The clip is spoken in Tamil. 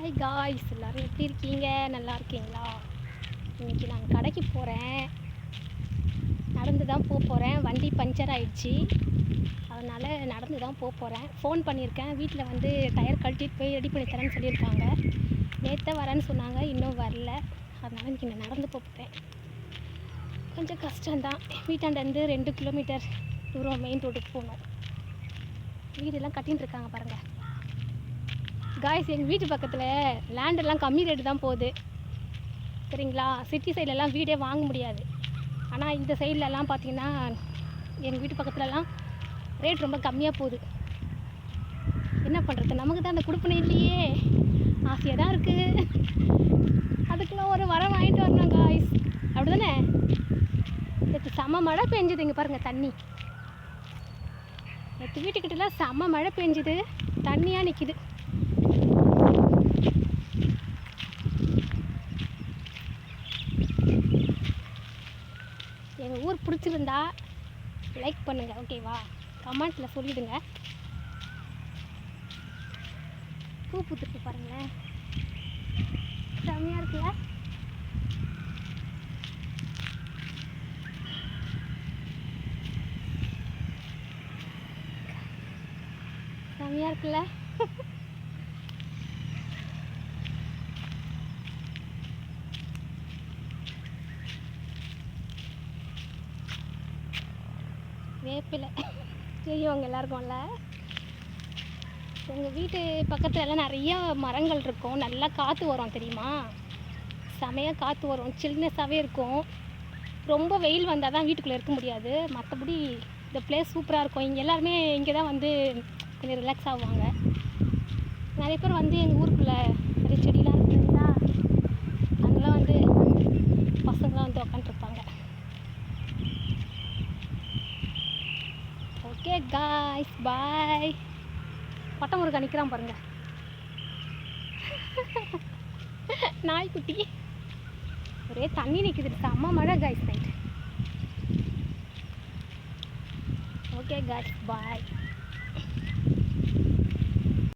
ஹாய் காய்ஸ் எல்லோரும் எப்படி இருக்கீங்க? நல்லா இருக்கீங்களா? இன்றைக்கி நான் கடைக்கு போகிறேன் நடந்து தான் போக போகிறேன் வண்டி பஞ்சர் ஆயிடுச்சு. அதனால் நடந்து தான் போக போகிறேன் ஃபோன் பண்ணியிருக்கேன். வீட்டில் வந்து டயர் கழட்டிட்டு போய் ரெடி பண்ணி தரேன்னு சொல்லியிருக்காங்க. நேற்று வரேன்னு சொன்னாங்க. இன்னும் வரல. அதனால் இன்றைக்கி நான் நடந்து போகிறேன் கொஞ்சம் கஷ்டம்தான். வீட்டாண்டேருந்து ரெண்டு கிலோமீட்டர் தூரம் மெயின் ரோட்டுக்கு போகணும். வீடெல்லாம் கட்டின்னு இருக்காங்க பாருங்கள் காய்ஸ் எங்கள் வீட்டு பக்கத்தில் லேண்டெல்லாம் கம்மி ரேட்டு தான் போகுது. சரிங்களா? சிட்டி சைட்லலாம் வீடே வாங்க முடியாது. ஆனால் இந்த சைட்லலாம் பார்த்தீங்கன்னா எங்கள் வீட்டு பக்கத்துலலாம் ரேட் ரொம்ப கம்மியாக போகுது. என்ன பண்ணுறது நமக்கு தான் அந்த கொடுப்பனை இல்லையே. ஆசையாக தான் இருக்குது அதுக்குலாம் ஒரு வரம் வாங்கிட்டு வரணும் காய்ஸ் அப்படி தானே நேற்று செம்ம மழை பெஞ்சுது. இங்கே பாருங்கள் தண்ணி. நேற்று வீட்டுக்கிட்டலாம் செம்ம மழை பெஞ்சுது. தண்ணியாக நிற்கிது எங்கள் ஊர் பிடிச்சிருந்தா லைக் பண்ணுங்கள் ஓகேவா கமெண்ட்டில் சொல்லிவிடுங்க பூ பூத்துருக்கு பாருங்களேன். செம்மையாக இருக்குல்ல? செம்மையாக இருக்குல்ல? வேப்பிலை. தெரியும் எல்லாருக்கும்ல. எங்கள் வீட்டு பக்கத்துல எல்லாம் நிறைய மரங்கள் இருக்கும். நல்லா காற்று வரும் தெரியுமா? செமையாக காற்று வரும். சில்னஸாகவே இருக்கும். ரொம்ப வெயில் வந்தால் தான் வீட்டுக்குள்ளே இருக்க முடியாது. மற்றபடி இந்த பிளேஸ் சூப்பராக இருக்கும். இங்கே எல்லாருமே இங்கே தான் வந்து கொஞ்சம் ரிலாக்ஸ் ஆகுவாங்க. நிறைய பேர் வந்து எங்கள் ஊருக்குள்ளே நிறைய செடியெலாம் இருக்கு இல்லைங்களா அங்கெல்லாம் வந்து பசங்களாம் வந்து உக்காண்ட்ருப்பாங்க ஓகே காய்ஸ் பாய் பட்டம் முருகா நிற்கிறான் பாருங்க. நாய்க்குட்டி. ஒரே தண்ணி நிற்குது செம்ம மழை guys night okay guys bye